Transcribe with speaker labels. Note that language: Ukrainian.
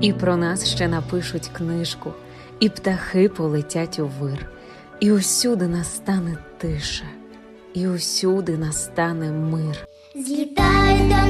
Speaker 1: І про нас ще напишуть книжку, і птахи полетять у вир, і усюди настане тиша, і усюди настане мир.
Speaker 2: Злітай до